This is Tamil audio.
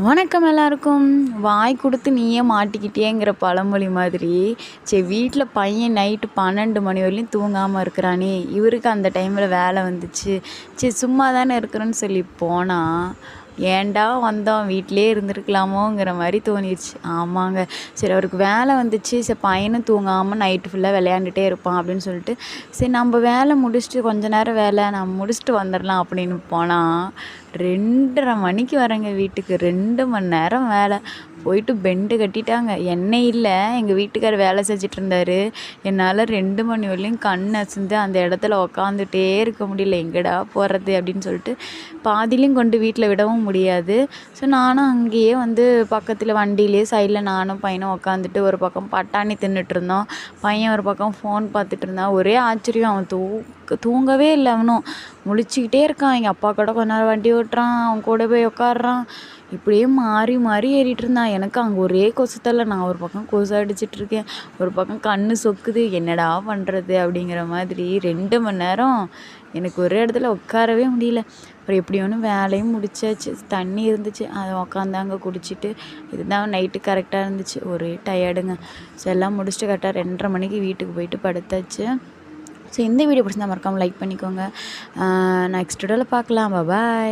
வணக்கம் எல்லாருக்கும். வாய் கொடுத்து நீயே மாட்டிக்கிட்டியேங்கிற பழமொழி மாதிரி. சரி வீட்டில் பையன் நைட்டு பன்னெண்டு மணி வரையும் தூங்காமல் இருக்கிறானே. இவருக்கு அந்த டைமில் வேலை வந்துச்சு. சரி சும்மா தானே இருக்கிறேன்னு சொல்லி போனால் ஏன்டா வந்தோம்? வீட்டிலே இருந்திருக்கலாமோங்கிற மாதிரி தோணிடுச்சு ஆமாங்க. சரி அவருக்கு வேலை வந்துச்சு. சரி பையனும் தூங்காமல் நைட்டு ஃபுல்லாக விளையாண்டுட்டே இருப்பான் அப்படின்னு சொல்லிட்டு சரி நம்ம வேலை முடிச்சுட்டு கொஞ்ச நேரம் வேலை நம்ம முடிச்சுட்டு வந்துடலாம் அப்படின்னு போனால் ரெண்டரை மணிக்கு வரேங்க வீட்டுக்கு. ரெண்டு மணி நேரம் வேலை. போயிட்டு பெண்டு கட்டிட்டாங்க. என்னை இல்லை. எங்கள் வீட்டுக்கார் வேலை செஞ்சுட்டு இருந்தார் என்னால் ரெண்டு மணி வரலையும் கண் அசந்து அந்த இடத்துல உக்காந்துட்டே இருக்க முடியல. எங்கடா போகிறது அப்படின்னு சொல்லிட்டு பாதிலையும் கொண்டு வீட்டில் விடவும் முடியாது. ஸோ நானும் அங்கேயே வந்து பக்கத்தில் வண்டியிலே சைடில் நானும் பையனும் உக்காந்துட்டு ஒரு பக்கம் பட்டாணி தின்னுட்டு இருந்தோம் பையன் ஒரு பக்கம் ஃபோன் பார்த்துட்டு இருந்தான் ஒரே ஆச்சரியம். அவன் தூக்க தூங்கவே இல்லை அவனும். முழிச்சிக்கிட்டே இருக்கான். எங்கள் அப்பா கூட கொஞ்ச நேரம் வண்டி ஓட்டுறான். அவன் கூட போய் உட்காடுறான் இப்படியே மாறி மாறி ஏறிட்டு இருந்தான் எனக்கு அங்கே ஒரே கொசு தலை நான் ஒரு பக்கம் கொசு அடிச்சிட்ருக்கேன் ஒரு பக்கம் கண் சொக்குது என்னடா பண்ணுறது அப்படிங்கிற மாதிரி ரெண்டு மணி நேரம் எனக்கு ஒரு இடத்துல உட்காரவே முடியல. அப்புறம் எப்படி ஒன்று வேலையும் முடிச்சாச்சு. தண்ணி இருந்துச்சு. அதை உக்காந்து அங்கே குடிச்சிட்டு இதுதான் நைட்டு கரெக்டாக இருந்துச்சு. ஒரே டயர்டுங்க ஸோ எல்லாம் முடிச்சுட்டு கரெக்டாக ரெண்டரை மணிக்கு வீட்டுக்கு போயிட்டு படுத்தாச்சு. ஸோ இந்த வீடியோ பிடிச்சிருந்தா மறக்காமல் லைக் பண்ணிக்கோங்க. நெக்ஸ்ட் வீடியோவில் பார்க்கலாம். பாய்